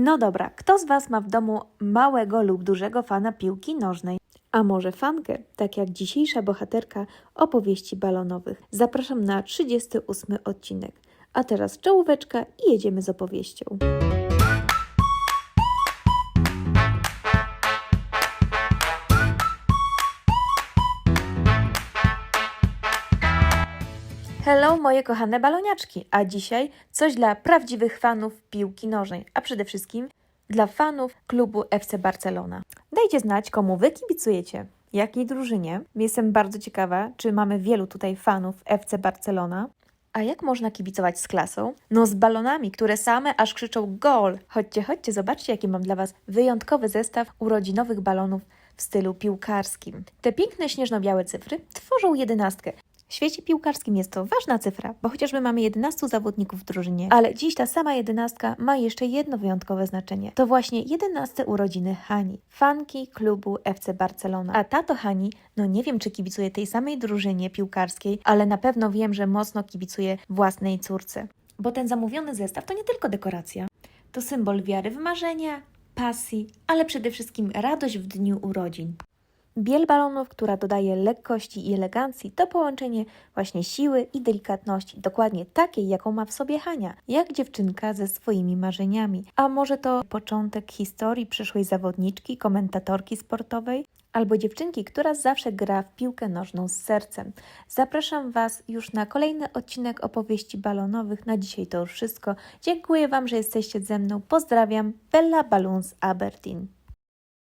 No dobra, kto z Was ma w domu małego lub dużego fana piłki nożnej? A może fankę, tak jak dzisiejsza bohaterka opowieści balonowych? Zapraszam na 38 odcinek. A teraz czołóweczka i jedziemy z opowieścią. Hello, moje kochane baloniaczki, a dzisiaj coś dla prawdziwych fanów piłki nożnej, a przede wszystkim dla fanów klubu FC Barcelona. Dajcie znać, komu wy kibicujecie, jakiej drużynie. Jestem bardzo ciekawa, czy mamy wielu tutaj fanów FC Barcelona. A jak można kibicować z klasą? No z balonami, które same aż krzyczą gol. Chodźcie, chodźcie, zobaczcie, jaki mam dla Was wyjątkowy zestaw urodzinowych balonów w stylu piłkarskim. Te piękne śnieżno-białe cyfry tworzą jedenastkę. W świecie piłkarskim jest to ważna cyfra, bo chociażby mamy 11 zawodników w drużynie, ale dziś ta sama jedenastka ma jeszcze jedno wyjątkowe znaczenie. To właśnie 11 urodziny Hani, fanki klubu FC Barcelona. A tato Hani, no nie wiem czy kibicuje tej samej drużynie piłkarskiej, ale na pewno wiem, że mocno kibicuje własnej córce. Bo ten zamówiony zestaw to nie tylko dekoracja. To symbol wiary w marzenia, pasji, ale przede wszystkim radość w dniu urodzin. Biel balonów, która dodaje lekkości i elegancji, to połączenie właśnie siły i delikatności, dokładnie takiej, jaką ma w sobie Hania, jak dziewczynka ze swoimi marzeniami. A może to początek historii przyszłej zawodniczki, komentatorki sportowej? Albo dziewczynki, która zawsze gra w piłkę nożną z sercem. Zapraszam Was już na kolejny odcinek opowieści balonowych. Na dzisiaj to już wszystko. Dziękuję Wam, że jesteście ze mną. Pozdrawiam. Bella Balloons Aberdeen.